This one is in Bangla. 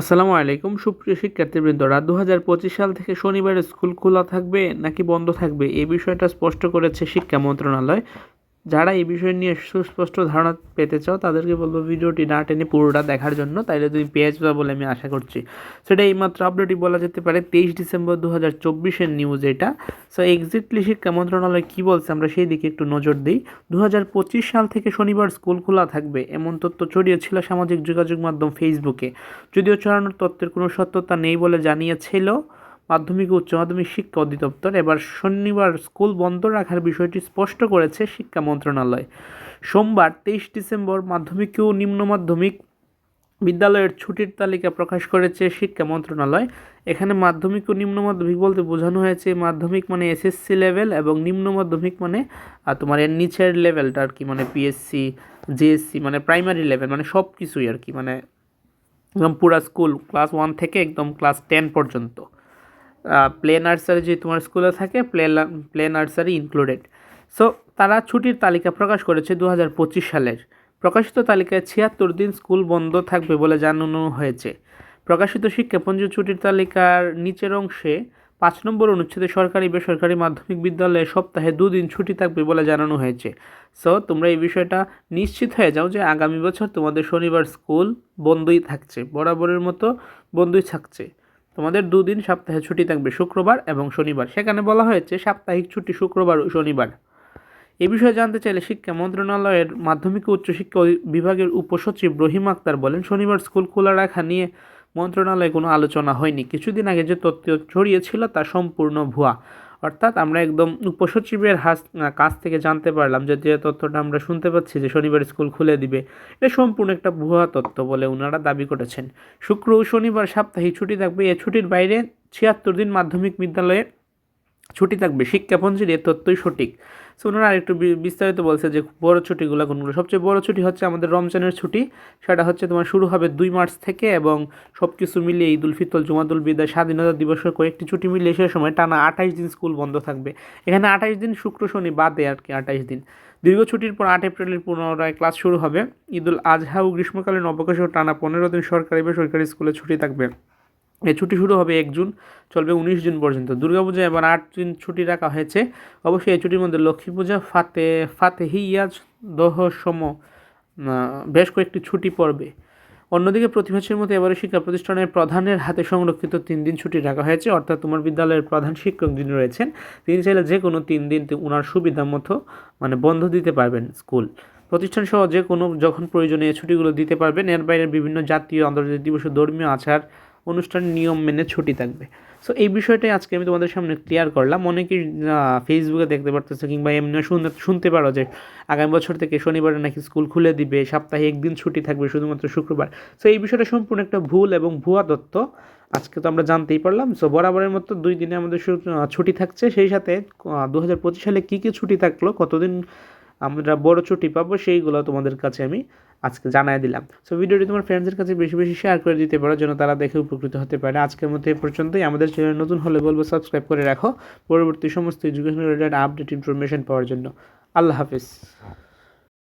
আসসালামু আলাইকুম, সুপ্রিয় শিক্ষার্থীবৃন্দরা দু হাজার পঁচিশ সাল থেকে শনিবার স্কুল খোলা থাকবে নাকি বন্ধ থাকবে? এই বিষয়টা স্পষ্ট করেছে শিক্ষা মন্ত্রণালয়। যারা এই বিষয় নিয়ে সুস্পষ্ট ধারণা পেতে চাও, তাদেরকে বলব ভিডিওটি না টেনে পুরোটা দেখার জন্য। তাইলে তুমি পেয়ে যাবে বলে আমি আশা করছি। সেটা এইমাত্র আপডেটই বলা যেতে পারে, তেইশ ডিসেম্বর দু হাজার চব্বিশের নিউজ এটা। সো এক্স্যাক্টলি শিক্ষা মন্ত্রণালয় কী বলছে আমরা সেই দিকে একটু নজর দিই। দু হাজার পঁচিশ সাল থেকে শনিবার স্কুল খোলা থাকবে। এমন তথ্য ছড়িয়েছিল সামাজিক যোগাযোগ মাধ্যম ফেসবুকে যদিও ছড়ানোর তথ্যের কোনো সত্যতা নেই বলে জানিয়েছিল মাধ্যমিক ও উচ্চ মাধ্যমিক শিক্ষা অধিদপ্তর। এবার শনিবার স্কুল বন্ধ রাখার বিষয়টি স্পষ্ট করেছে শিক্ষা মন্ত্রণালয়। সোমবার তেইশ ডিসেম্বর মাধ্যমিক ও নিম্ন মাধ্যমিক বিদ্যালয়ের ছুটির তালিকা প্রকাশ করেছে শিক্ষা মন্ত্রণালয়। এখানে মাধ্যমিক ও নিম্ন মাধ্যমিক বলতে বোঝানো হয়েছে, মাধ্যমিক মানে এসএসসি লেভেল এবং নিম্ন মাধ্যমিক মানে তোমার এর নিচের লেভেলটা আর কি মানে পিএসসি, জিএসসি মানে প্রাইমারি লেভেল মানে সব কিছুই আর কি মানে একদম পুরা স্কুল, ক্লাস ওয়ান থেকে একদম ক্লাস টেন পর্যন্ত। প্লে নার্সারি যে তোমার স্কুলে থাকে play play nursery included so তারা ছুটির তালিকা প্রকাশ করেছে দু হাজার পঁচিশ সালের। প্রকাশিত তালিকায় ছিয়াত্তর দিন স্কুল বন্ধ থাকবে বলে জানানো হয়েছে। প্রকাশিত শিক্ষাপঞ্জি ছুটির তালিকার নিচের অংশে পাঁচ নম্বর অনুচ্ছেদে সরকারি, বেসরকারি মাধ্যমিক বিদ্যালয়ে সপ্তাহে দুদিন ছুটি থাকবে বলে জানানো হয়েছে। সো তোমরা এই বিষয়টা নিশ্চিত হয়ে যাও যে আগামী বছর তোমাদের শনিবার স্কুল বন্ধই থাকছে, বরাবরের মতো বন্ধই থাকছে। তোমাদের দুদিন সপ্তাহে ছুটি থাকবে শুক্রবার এবং শনিবার। সেখানে বলা হয়েছে, সাপ্তাহিক ছুটি শুক্রবার ও শনিবার। এ বিষয়ে জানতে চাইলে শিক্ষা মন্ত্রণালয়ের মাধ্যমিক ও উচ্চশিক্ষা বিভাগের উপসচিব রহিম আক্তার বলেন, শনিবার স্কুল খোলা রাখা নিয়ে মন্ত্রণালয়ে কোনো আলোচনা হয়নি। কিছুদিন আগে যে তথ্য ছড়িয়েছিল তা সম্পূর্ণ ভুয়া। অর্থাৎ আমরা একদম উপসচিবের হাস কাছ থেকে জানতে পারলাম যে যে তথ্যটা আমরা শুনতে পাচ্ছি যে শনিবার স্কুল খুলে দিবে, এটা সম্পূর্ণ একটা ভুয়া তথ্য বলে ওনারা দাবি করেছেন। শুক্র ও শনিবার সাপ্তাহিক ছুটি থাকবে। এ ছুটির বাইরে ছিয়াত্তর দিন মাধ্যমিক বিদ্যালয়ে ছুটি থাকবে। শিক্ষাপঞ্জির এ তথ্যই সঠিক। সো ওনারা আরেকটু বিস্তারিত বলছে যে বড় ছুটিগুলো কোনগুলো? সবচেয়ে বড় ছুটি হচ্ছে আমাদের রমজানের ছুটি। সেটা হচ্ছে তোমার শুরু হবে দুই মার্চ থেকে এবং সব কিছু মিলিয়ে ঈদ উল ফিতর জুমাদুল বিদায় স্বাধীনতা দিবসের কয়েকটি ছুটি মিলিয়ে সে সময় টানা আঠাইশ দিন স্কুল বন্ধ থাকবে। এখানে আঠাইশ দিন শুক্র, শনি বাদে আর কি আঠাইশ দিন। দীর্ঘ ছুটির পর আট এপ্রিলের পুনরায় ক্লাস শুরু হবে। ঈদুল আজহা ও গ্রীষ্মকালীন অবকাশেও টানা পনেরো দিন সরকারি বেসরকারি স্কুলে ছুটি থাকবে। এই ছুটি শুরু হবে এক জুন, চলবে উনিশ জুন পর্যন্ত। দুর্গাপূজা এবার আট দিন ছুটি রাখা হয়েছে। অবশ্যই এই ছুটির মধ্যে লক্ষ্মী পূজা, ফাতে, ফাতেহিয়াজ, দহ, সম বেশ কয়েকটি ছুটি পড়বে। অন্যদিকে প্রতিবছরের মতো এবারে শিক্ষা প্রতিষ্ঠানের প্রধানের হাতে সংরক্ষিত তিন দিন ছুটি রাখা হয়েছে। অর্থাৎ তোমার বিদ্যালয়ের প্রধান শিক্ষক যিনি রয়েছেন, তিনি চাইলে যে কোনো তিন দিন ওনার সুবিধা মতো মানে বন্ধ দিতে পারবেন স্কুল। প্রতিষ্ঠান সহ যে কোনো যখন প্রয়োজনে ছুটিগুলো দিতে পারবেন। এর বাইরে বিভিন্ন জাতীয় আন্তর্জাতিক দিবস ধর্মীয় আচার অনুষ্ঠানের নিয়ম মেনে ছুটি থাকবে। সো এই বিষয়টাই আজকে আমি তোমাদের সামনে ক্লিয়ার করলাম। অনেকেই ফেসবুকে দেখতে পারতেছে কিংবা এমনি শুনতে শুনতে পারো যে আগামী বছর থেকে শনিবারে নাকি স্কুল খুলে দিবে, সপ্তাহে একদিন ছুটি থাকবে শুধুমাত্র শুক্রবার। সো এই বিষয়টা সম্পূর্ণ একটা ভুল এবং ভুয়া তথ্য। আজকে তো আমরা জানতেই পারলাম। সো বরাবরের মতো দুই দিনে আমাদের ছুটি থাকছে। সেই সাথে দু হাজার পঁচিশ সালে কী কী ছুটি থাকল, কতদিন আমরা বড় ছুটি পাবো, সেইগুলো তোমাদের কাছে আমি আজকে জানাই দিলাম। সো ভিডিওটি তোমার ফ্রেন্ডসের কাছে বেশি বেশি শেয়ার করে দিতে পারো, যেন তারা দেখে উপকৃত হতে পারে। আজকের মধ্যে এ পর্যন্তই। আমাদের চ্যানেল নতুন হলে বলব সাবস্ক্রাইব করে রাখো। পরবর্তী সমস্ত এডুকেশন রিলেটেড আপডেট ইনফরমেশন পাওয়ার জন্য। আল্লাহ হাফিজ।